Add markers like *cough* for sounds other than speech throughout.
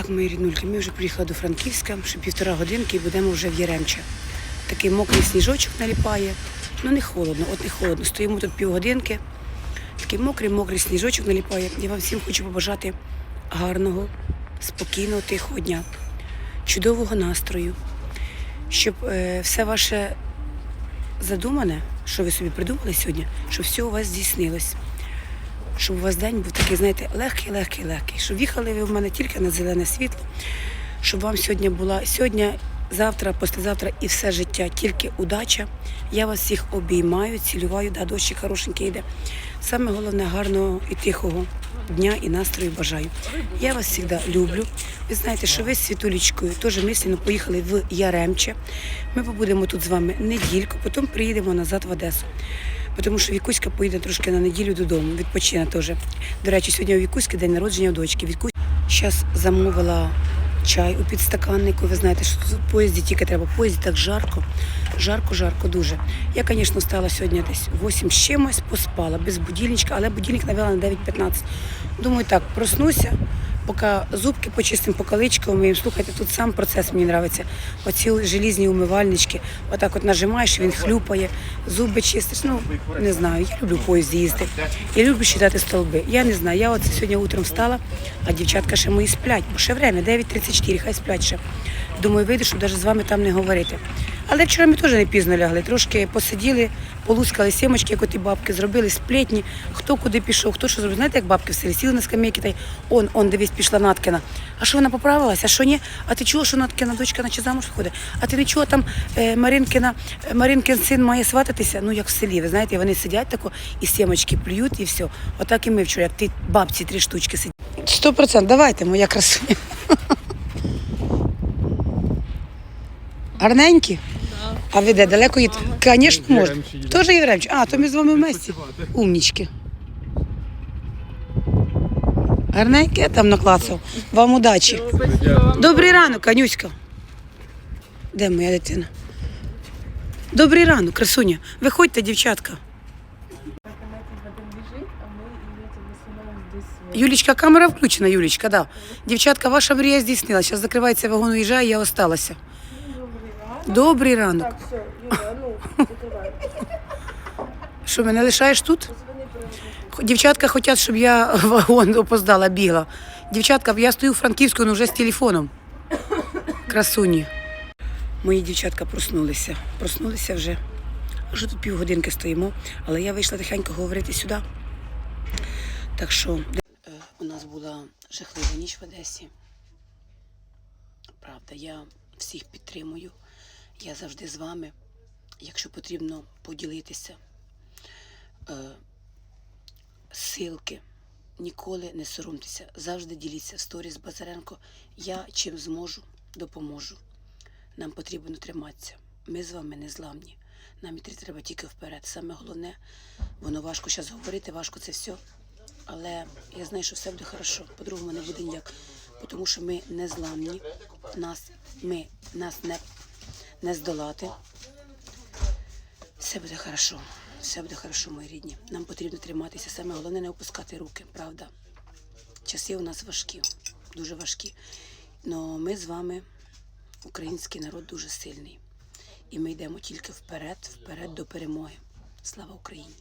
Так, мої ріднульки, ми вже приїхали до Франківська, ще півтора годинки і будемо вже в Яремче. Такий мокрий сніжочок наліпає. Ну не холодно, от не холодно. Стоїмо тут півгодинки. Такий мокрий, мокрий сніжочок наліпає. Я вам всім хочу побажати гарного, спокійного, тихого дня, чудового настрою, щоб е, все ваше задумане, що ви собі придумали сьогодні, щоб все у вас здійснилось. Щоб у вас день був такий, знаєте, легкий, легкий, легкий. Щоб їхали ви в мене тільки на зелене світло, щоб вам сьогодні була сьогодні, завтра, післязавтра і все життя тільки удача. Я вас всіх обіймаю, цілюваю, да, дощик хорошенький йде. Саме головне гарного і тихого дня і настрою бажаю. Я вас завжди люблю. Ви знаєте, що ви з Світулічкою теж мислено поїхали в Яремче. Ми побудемо тут з вами недільку, потім приїдемо назад в Одесу. Тому що Вікуська поїде трошки на неділю додому, відпочине теж. До речі, сьогодні у Вікуськи день народження у дочки. Вікусь зараз замовила чай у підстаканнику. Ви знаєте, що в поїзді тільки треба. В поїзді так жарко, жарко, жарко дуже. Я, звісно, стала сьогодні десь 8 з чимось, поспала без будильничка, але будильник навела на 9.15. Думаю, так, проснуся. Поки зубки почистимо, поки личко умиємо. Слухайте, тут сам процес мені подобається. Оці желізні умивальнички, отак от нажимаєш, він хлюпає, зуби чистиш. Ну, не знаю, я люблю поїзд їздити. Я люблю читати столби. Я не знаю, я от сьогодні утром встала, а дівчатка ще мої сплять, бо ще время, 9.34, хай сплять ще. Думаю, вийду, щоб навіть з вами там не говорити. Але вчора ми теж не пізно лягли, трошки посиділи, полускали сімочки, як оті бабки, зробили сплетні, хто куди пішов, хто що зробив. Знаєте, як бабки в селі сіли на скамейки та й он, он, дивись, пішла Наткина. А що вона поправилася? А що ні? А ти чула, що Наткина дочка наче замуж виходить? А ти не чула там е, Маринкина, е, Маринкин син має свататися? Ну як в селі, ви знаєте, вони сидять тако і сімочки плюють, і все. Отак і ми вчора, як ти бабці три штучки сидять. Сто процентів, давайте, моя красуня. Гарненькі? А ви де далеко їдете? Звісно, можна. Теж Євремчі. А, то ми з вами вместе. Умнічки. Гарненьке там наклацав. Вам удачі. Добрий ранок, Анюська. Де моя дитина? Добрий ранок, красуня. Виходьте, дівчатка. Юлічка, камера включена, Юлічка, да. Дівчатка, ваша мрія здійснилася. Зараз закривається вагон, уїжджає, я осталася. Добрий ранок. Так, все, Юля, ну, закривай. Що, мене лишаєш тут? Дівчатка хочуть, щоб я *laughs* вагон опоздала, бігла. Дівчатка, я стою в Франківську, але вже з телефоном. Красуні. Мої дівчатка проснулися. Проснулися вже. Вже тут півгодинки стоїмо, але я вийшла тихенько говорити сюди. Так що Е, у нас була жахлива ніч в Одесі. Правда, я всіх підтримую. Я завжди з вами. Якщо потрібно поділитися, е, силки. Ніколи не соромтеся, завжди діліться в сторіс Базаренко. Я чим зможу, допоможу. Нам потрібно триматися. Ми з вами не зламні. Нам іти треба тільки вперед. Саме головне, воно важко зараз говорити, важко це все. Але я знаю, що все буде хорошо. По-другому не буде ніяк. Тому що ми не зламні, нас, ми, нас не, не здолати. Все буде хорошо. Все буде хорошо, мої рідні. Нам потрібно триматися. Саме головне не опускати руки, правда. Часи у нас важкі, дуже важкі. Но ми з вами, український народ, дуже сильний. І ми йдемо тільки вперед, вперед до перемоги. Слава Україні!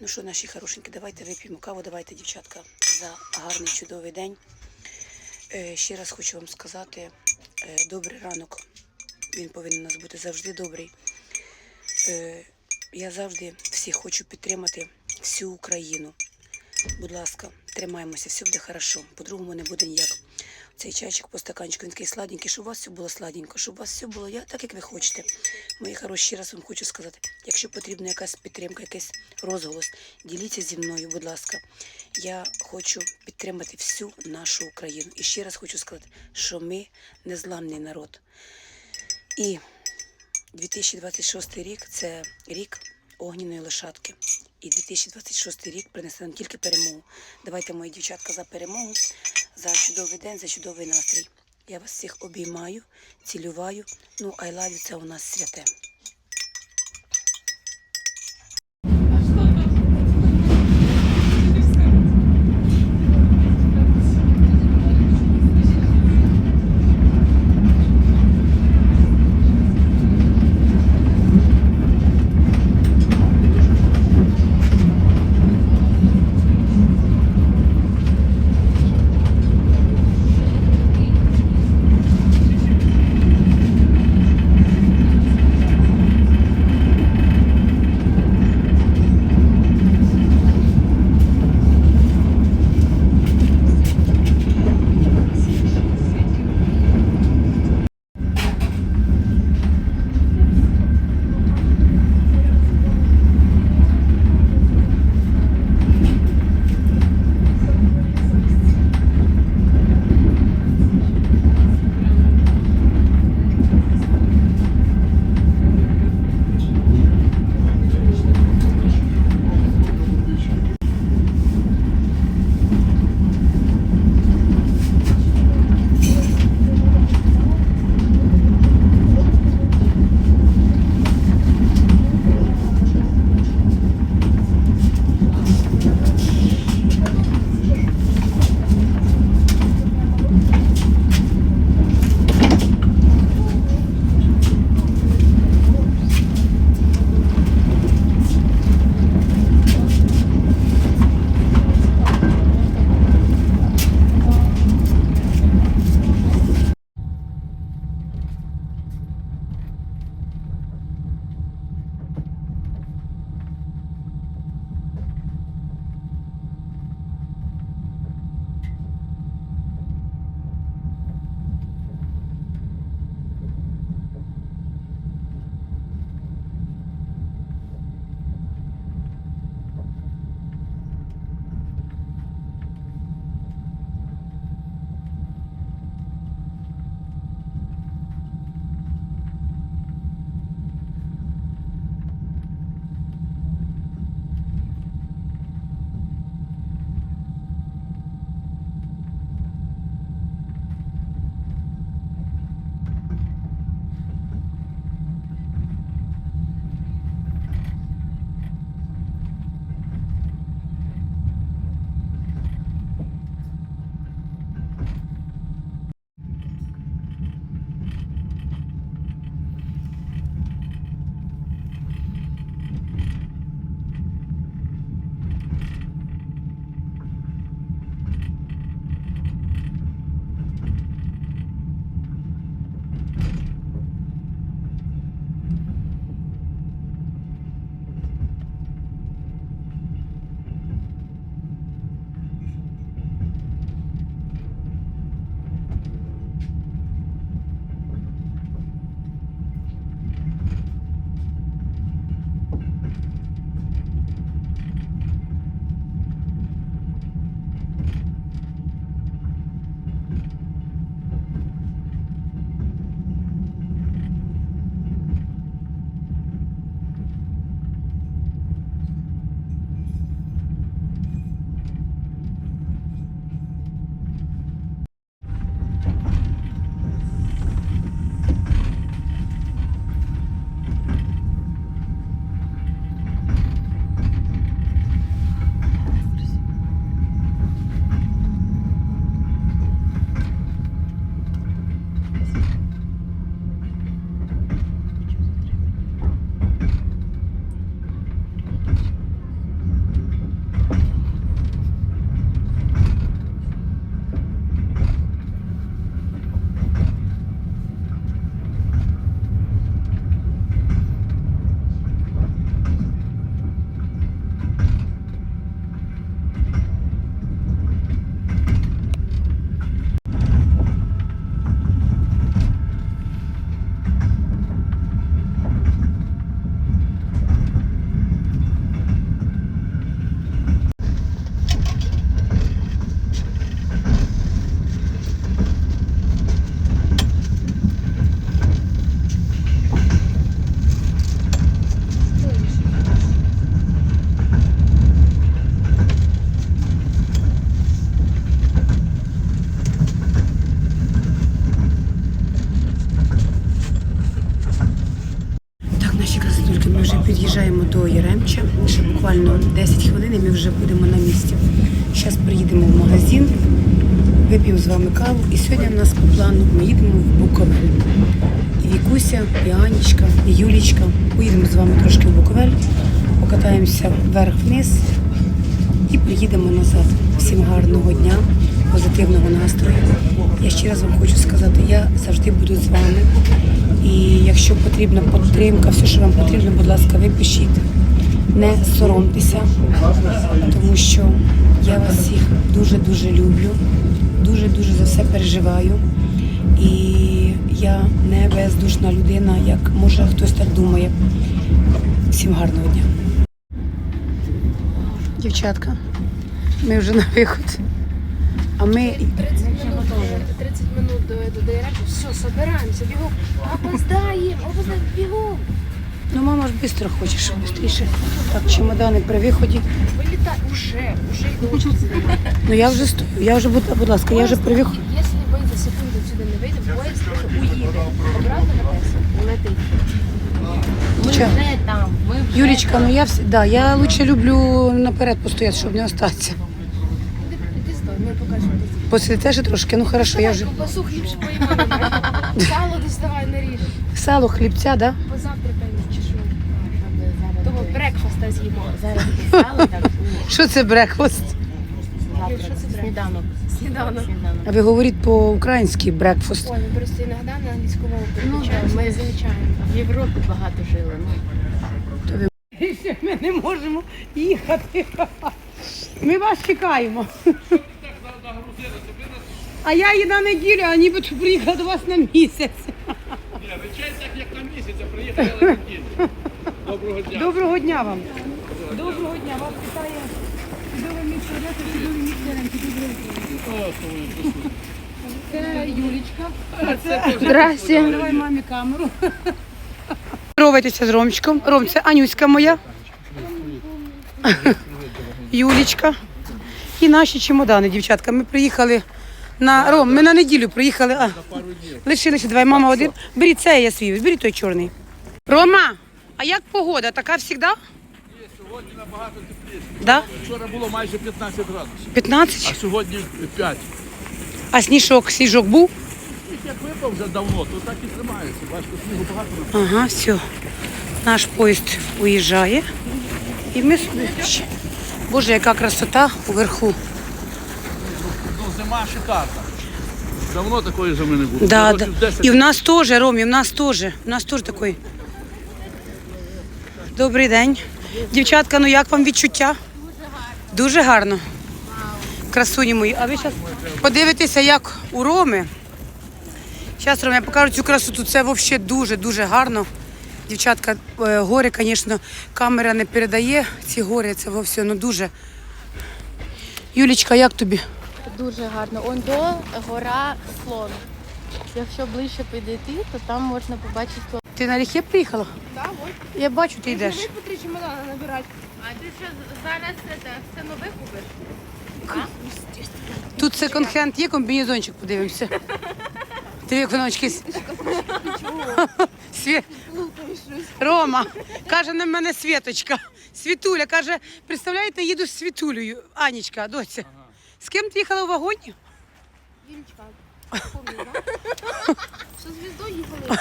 Ну що, наші хорошенькі, давайте вип'ємо каву, давайте, дівчатка, за гарний чудовий день. Е, ще раз хочу вам сказати, добрий ранок. Він повинен у нас бути завжди добрий. Е, я завжди всіх хочу підтримати всю Україну. Будь ласка, тримаємося, все буде хорошо. По-другому не буде ніяк. Цей чайчик по стаканчику, він такий сладенький, щоб у вас все було сладенько, щоб у вас все було я, так, як ви хочете. Мої хороші, раз вам хочу сказати, якщо потрібна якась підтримка, якийсь розголос, діліться зі мною, будь ласка. Я хочу підтримати всю нашу Україну. І ще раз хочу сказати, що ми незламний народ. І 2026 рік це рік огняної лошадки. І 2026 рік принесе нам тільки перемогу. Давайте, мої дівчатка, за перемогу, за чудовий день, за чудовий настрій. Я вас всіх обіймаю, цілюваю. Ну, I love you – це у нас святе. І Вікуся, і Анічка, і Юлічка. Поїдемо з вами трошки в Буковель, покатаємося вверх-вниз і приїдемо назад. Всім гарного дня, позитивного настрою. Я ще раз вам хочу сказати, я завжди буду з вами. І якщо потрібна підтримка, все, що вам потрібно, будь ласка, ви пишіть. Не соромтеся, тому що я вас всіх дуже-дуже люблю, дуже-дуже за все переживаю. І я не бездушна людина, як може хтось так думає. Всім гарного дня. Дівчатка, ми вже на виход. А ми 30 минут, 30 минут до, до директора. Все, собираемся, бегом. Опоздаем, опоздаем, бегом. Ну, мама ж швидко хоче, щоб швидше. Так, чемодани при виході. Вылетай. Уже, уже йду. *laughs* Ну я вже стою, я вже, будь, будь ласка, я вже при виході. Якщо секунду сюди не вийдемо, поїзд уїде. Обратно на Тесу, улетить. Ми вже там, ми вже Юлічка, там. ну я всі, да, я лучше люблю наперед постояти, щоб не остатися. Іди, іди стой, ми покажемо. Посидите ще трошки, ну хорошо, я вже. Ковбасу хліб ще поїмо. Сало доставай наріж. Сало, хлібця, да? Позавтракаємо чи що. Того брекфаста з'їмо. Зараз сало так. Що це брекфаст? Що це сніданок? Сніданок. А ви говоріть по-українськи брекфаст. Ой, ми просто іноді на англійську мову Ну, переключаємо, ми замічаємо. В Європі багато жили. Ну. Ми не можемо їхати. Ми вас чекаємо. А я її на неділю, а нібито приїхала до вас на місяць. Ні, речей так, як на місяць, а приїхали на неділю. *laughs* Доброго дня. Доброго дня вам. Доброго дня. Вас вітає Це Юлічка. Здрасте. Давай мамі камеру. Здоровайтеся з Ромчиком. Ром, це Анюська моя. Юлічка. І наші чемодани, дівчатка. Ми приїхали на Ром, ми на неділю приїхали. А, лишилися давай, мама один. Беріть цей я свій, беріть той чорний. Рома, а як погода? Така завжди? Сьогодні набагато тепліше. Да? Вчора було майже 15 градусів, 15? а сьогодні 5. А сніжок, сніжок був? Сніг як випав вже давно, то так і тримається. Бачите, снігу багато. на- Ага, все. Наш поїзд уїжджає. І ми собі. ще- Боже, яка красота уверху. Ну, зима шикарна. Давно такої зими не було. Да, Вже да. років 10 І в нас теж, Ромі, в нас теж. В нас теж такий. Добрий день. Дівчатка, ну як вам відчуття? Дуже гарно. Красуні мої. А ви зараз подивитеся, як у Роми. Зараз, Рома, я покажу цю красоту. Це взагалі дуже-дуже гарно. Дівчатка, е, гори, звісно, камера не передає ці гори, це вовсе ну дуже. Юлічка, як тобі? Дуже гарно. Он до гора слон. Якщо ближче підійти, то там можна побачити слон. Ти на ліхе приїхала? Так, от. Я бачу, ти йдеш. По три чемодана набирати. А ти що зараз це, все нове купиш? Тут секонд-хенд є комбінезончик, подивимося. Ти як воно очки. *laughs* Рома каже на мене Світочка. Світуля каже, представляєте, їду з Світулею. Анічка, доця. З ким ти їхала в вагоні? Вімчка. Що звіздою їхали.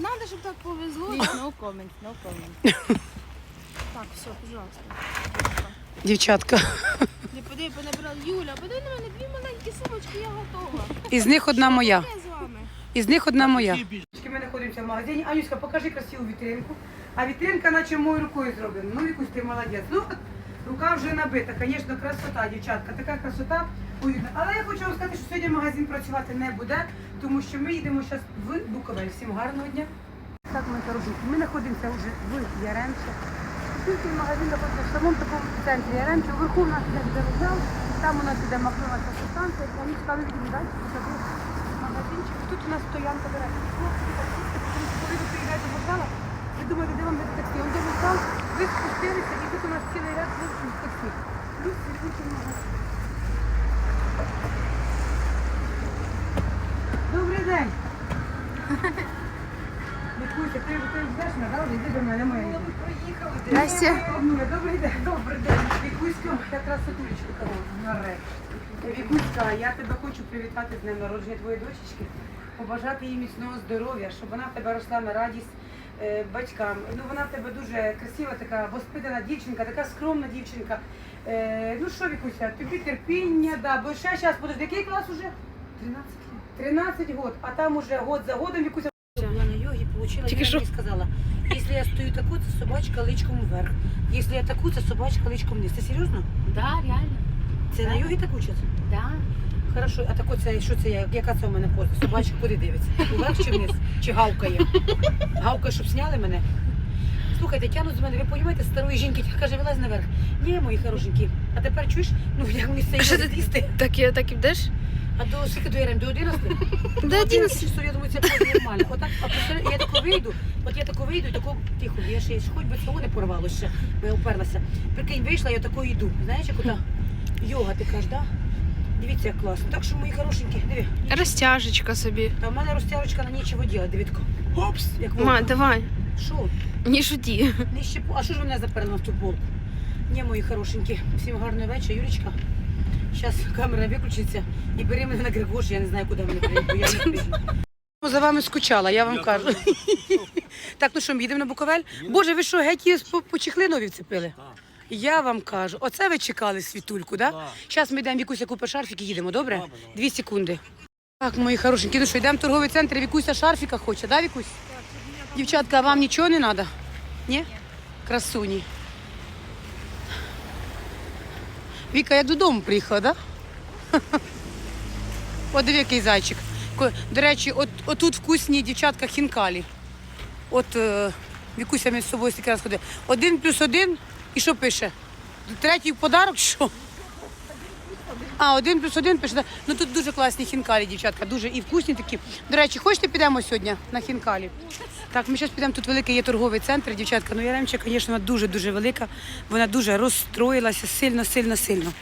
Надо, щоб так повезло. No comment, no comment. Так, все, пожалуйста. Дівчатка. Не поди, понабирала Юля, поди на мене дві маленькі сумочки, я готова. Із них одна моя. Я з вами. Із них одна моя. Ми знаходимося в магазині. Анюська, покажи красиву вітринку. А вітринка наче мою рукою зроблена. Ну, якусь ти молодець. Ну, от рука вже набита. Звісно, красота, дівчатка. Така красота. Уютна. Але я хочу вам сказати, що сьогодні магазин працювати не буде, тому що ми їдемо зараз в Буковель. Всім гарного дня. Так, ми хороші. Ми знаходимося вже в Яремче. Тільки магазин знаходиться в самому такому центрі Яремче. Вверху у нас буде вокзал, там у нас іде Макдональдс станція. Ми відійдемо далі, магазинчик. Тут у нас стоянка що коли ви приїжджаєте до вокзалу, ви думаєте, де вам буде таксі. Он де вокзал, ви спустилися, і тут у нас цілий ряд таксі. Плюс світучий магазин. Добрий день. Вікуся, ти ти йдеш на йди до мене, моя. Здрасте. Добрий день, добрий день. Вікуська, якраз сатулечку кого нарешті. Вікуська, я тебе хочу привітати з днем народження твоєї дочечки, побажати їй міцного здоров'я, щоб вона в тебе росла на радість е, батькам. Ну вона в тебе дуже красива, така воспитана дівчинка, така скромна дівчинка. Е, ну що, Вікуся, тобі терпіння, да, бо ще зараз подожди, який клас уже? 13 13 год, а там уже год за годом Вікуся. Вона на йогі получила, Тільки я що? їй сказала, якщо я стою таку, це собачка личком вверх. Якщо я таку, це собачка личком вниз. Це серйозно? Да, реально. Це на йогі так учать? Да. Хорошо, а тако це що це я- яка це у мене поза? Собачка куди дивиться? Уверх чи вниз? Чи гавкає? Гавкає, щоб сняли мене. Слухайте, тянуть з мене, ви розумієте, старої жінки каже, вилазь наверх. Ні, мої хорошенькі. А тепер чуєш, ну як мені що їсти? Так, я так і йдеш? А до скільки до Єрем? До 11? До 11. я думаю, це буде нормально. Отак, а посеред- я тако вийду, от я тако вийду і тако тихо, я ще хоч би цього не порвало ще, бо я вперлася. Прикинь, вийшла, я тако йду. Знаєш, як ота йога, ти кажеш, да? Дивіться, як класно. Так що, мої хорошенькі, диви. Розтяжечка собі. Та в мене розтяжечка на нічого діла, дивітко. Опс, як Ма, давай, Що? не шуті. Не щепу. А що ж мене заперли в футболку? Ні, мої хорошенькі, всім гарного вечора, Юлічка. Зараз камера виключиться і бери мене на Григош, я не знаю, куди мене бо я не прийду. За вами скучала, я вам кажу. *laughs* Так, ну що, ми їдемо на Буковель? Боже, ви що, геть її по, по чехли вцепили? Я вам кажу, оце ви чекали світульку, да? Так. Зараз ми йдемо Вікуся купи шарфік і їдемо, добре? Дві секунди. Так, мої хорошенькі, ну що, йдемо в торговий центр, Вікуся шарфіка хоче, да, Вікусь? Дівчатка, а вам нічого не треба? Ні? Красуні. Віка, як додому приїхала, да? *laughs* От диви, який зайчик. До речі, от, отут вкусні дівчатка хінкалі. От е, Вікуся з собою стільки раз ходили. Один плюс один, і що пише? Третій подарок, що? А, один плюс один пише. да. Ну тут дуже класні хінкалі, дівчатка, дуже і вкусні такі. До речі, хочете підемо сьогодні на хінкалі? Так, ми зараз підемо. Тут великий є торговий центр, дівчатка. Ну Яремча, звісно, вона дуже-дуже велика. Вона дуже розстроїлася сильно, сильно, сильно.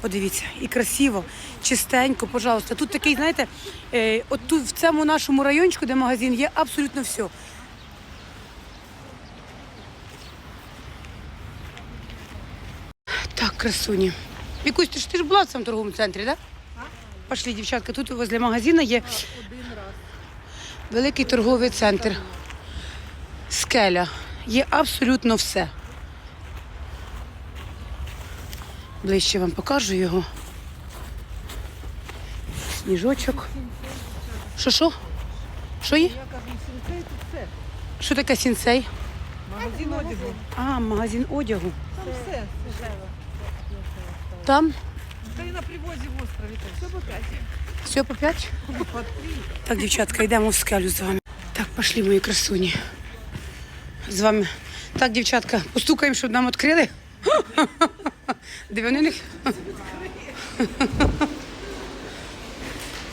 Подивіться, і красиво, чистенько, пожалуйста. Тут такий, знаєте, е, от тут в цьому нашому райончику, де магазин, є абсолютно все. Так, красуні. Вікусь, ти ж ти ж була в цьому торговому центрі, так? Да? Пошли, дівчатка, тут возле магазину є великий торговий центр. Скеля. Є абсолютно все. Ближче вам покажу його. Сніжочок. Що що? Що є? Що таке сінсей? Магазин одягу. А, магазин одягу. Там все. живе. Там Та й на привозі в острові. Все п'ять. Все по п'ять? Так, дівчатка, йдемо в скелю з вами. Так, пошли, мої красуні. З вами. Так, дівчатка, постукаємо, щоб нам відкрили. *laughs* Не... *laughs*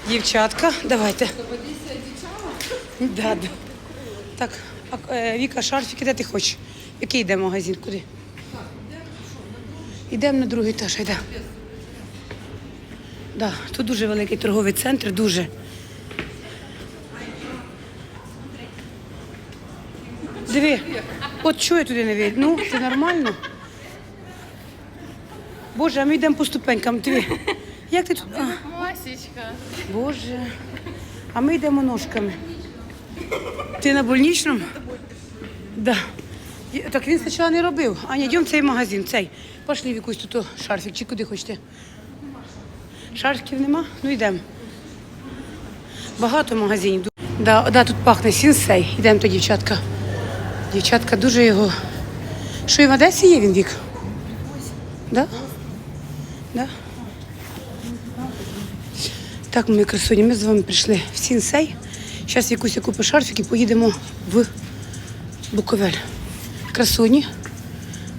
Дівчатка, давайте. Да, да. Так, а, е, Віка, шарфіки, де ти хочеш? Який йде магазин? Куди? Йдемо на другий етаж, йдемо. Да, тут дуже великий торговий центр, дуже. Диви, от чого я туди не вийду? Ну, це нормально. Боже, а ми йдемо по ступенькам. Диви. Як ти тут? А, Масечка. Боже. А ми йдемо ножками. Ти на больничному? Да. Так він спочатку не робив. Аня, йдемо в цей магазин, цей. Пошли в якусь тут шарфік, чи куди хочете. Шарфіків нема? Ну йдемо. Багато магазинів. Да, да, тут пахне сінсей. Йдемо то, дівчатка. Дівчатка дуже його. Що і в Одесі є він вік? Да? Да? Так, мої красуні, ми з вами прийшли в Сінсей. Зараз якусь я куплю шарфік і поїдемо в Буковель. Красуні,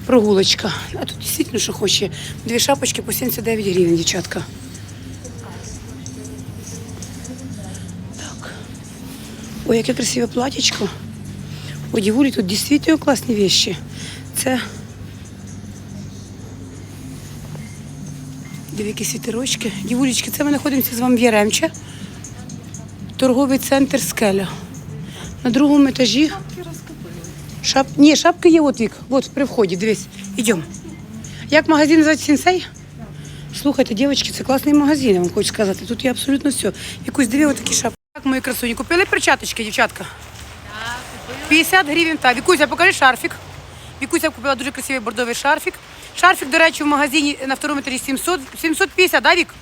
прогулочка. А тут дійсно, що хоче. Дві шапочки по 79 гривень, дівчатка. Так. Ой, яке красиве платічко. Ой, дівулі, тут дійсно класні вещи. Це які світерочки. Дівулечки, це ми знаходимося з вами в Яремче. Торговий центр Скеля. На другому етажі. Шап... Ні, шапки є от вік. От при вході, дивись. Йдемо. Як магазин називається Сінсей? Слухайте, дівчатки, це класний магазин, я вам хочу сказати. Тут є абсолютно все. Якусь дві отакі шапки. Так, мої красуні, купили перчаточки, дівчатка. 50 гривень. Так, Вікуся, покажи шарфік. Вікуся купила дуже красивий бордовий шарфік. Шарфік, до речі, в магазині на второму етажі 700, 750, да, Вік?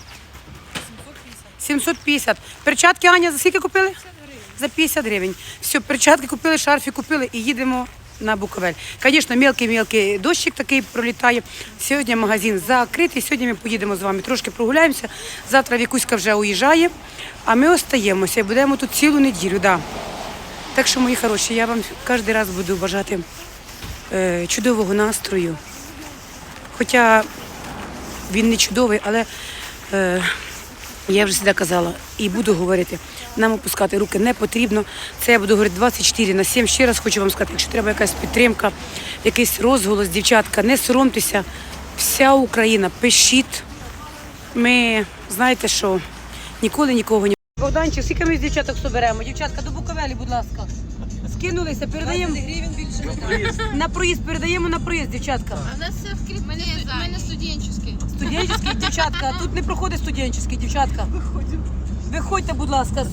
750. Перчатки, Аня, за скільки купили? За 50 гривень. Все, перчатки купили, шарфі купили і їдемо на Буковель. Звісно, мелкий-мелкий дощик такий пролітає. Сьогодні магазин закритий. Сьогодні ми поїдемо з вами трошки прогуляємося. Завтра Вікуська вже уїжджає, а ми остаємося і будемо тут цілу неділю. Да. Так що, мої хороші, я вам кожен раз буду бажати е, чудового настрою. Хоча він не чудовий, але е, я вже завжди казала і буду говорити, нам опускати руки не потрібно. Це я буду говорити 24 на 7. Ще раз хочу вам сказати, якщо треба якась підтримка, якийсь розголос, дівчатка, не соромтеся. Вся Україна, пишіть. Ми знаєте що, ніколи нікого не. Богданчик, скільки ми з дівчаток соберемо? Дівчатка, до Буковелі, будь ласка. Скинулися, передаємо. На проїзд, передаємо на проїзд, дівчатка. А в нас все в мене, мене студенческий. Студенческий, дівчатка, тут не проходить студенческий, дівчатка. Виходимо. Виходьте, будь ласка,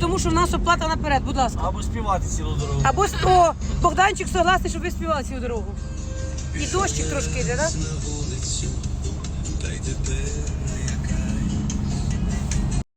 тому що в нас оплата наперед, будь ласка. Або співати цілу дорогу. Або о, Богданчик согласний, щоб ви співали цю дорогу. І дощик трошки йде, так?